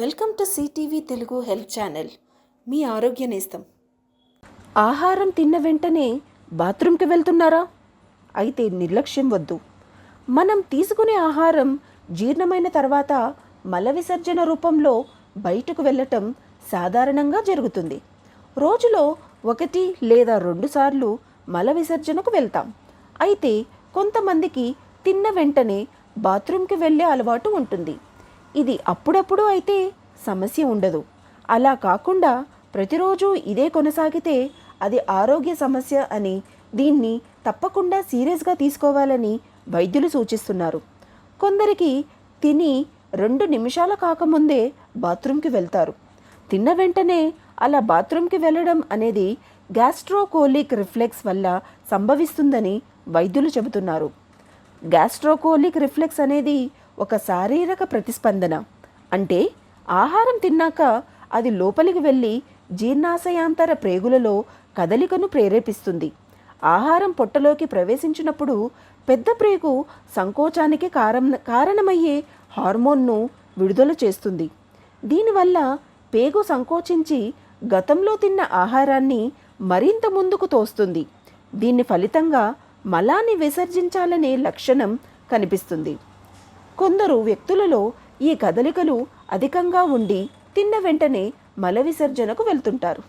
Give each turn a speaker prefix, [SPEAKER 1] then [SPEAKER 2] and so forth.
[SPEAKER 1] Welcome to CTV Telugu health channel. మీ ఆరోగ్య నేస్తం.
[SPEAKER 2] ఆహారం తిన్న వెంటనే బాత్రూంకి వెళ్తున్నారా? అయితే నిర్లక్ష్యం వద్దు. మనం తీసుకునే ఆహారం జీర్ణమైన తర్వాత మల విసర్జన రూపంలో బయటకు వెళ్ళటం సాధారణంగా జరుగుతుంది. రోజులో ఒకటి లేదా రెండు సార్లు మల విసర్జనకు వెళ్తాం. అయితే కొంతమందికి తిన్న వెంటనే బాత్రూంకి వెళ్ళే అలవాటు ఉంటుంది. ఇది అప్పుడప్పుడు అయితే సమస్య ఉండదు. అలా కాకుండా ప్రతిరోజు ఇదే కొనసాగితే అది ఆరోగ్య సమస్య అని దీన్ని తప్పకుండా సీరియస్గా తీసుకోవాలని వైద్యులు సూచిస్తున్నారు. కొందరికి తిని రెండు నిమిషాల కాకముందే బాత్రూంకి వెళ్తారు. తిన్న వెంటనే అలా బాత్రూంకి వెళ్ళడం అనేది గ్యాస్ట్రోకోలిక్ రిఫ్లెక్స్ వల్ల సంభవిస్తుందని వైద్యులు చెబుతున్నారు. గ్యాస్ట్రోకోలిక్ రిఫ్లెక్స్ అనేది ఒక శారీరక ప్రతిస్పందన. అంటే ఆహారం తిన్నాక అది లోపలికి వెళ్ళి జీర్ణాశయాంతర ప్రేగులలో కదలికను ప్రేరేపిస్తుంది. ఆహారం పొట్టలోకి ప్రవేశించినప్పుడు పెద్ద ప్రేగు సంకోచానికి కారం కారణమయ్యే హార్మోన్ను విడుదల చేస్తుంది. దీనివల్ల పేగు సంకోచించి గతంలో తిన్న ఆహారాన్ని మరింత ముందుకు తోస్తుంది. దీని ఫలితంగా మలాన్ని విసర్జించాలనే లక్షణం కనిపిస్తుంది. కొందరు వ్యక్తులలో ఈ కదలికలు అధికంగా ఉండి తిన్న వెంటనే మల విసర్జనకు వెళ్తుంటారు.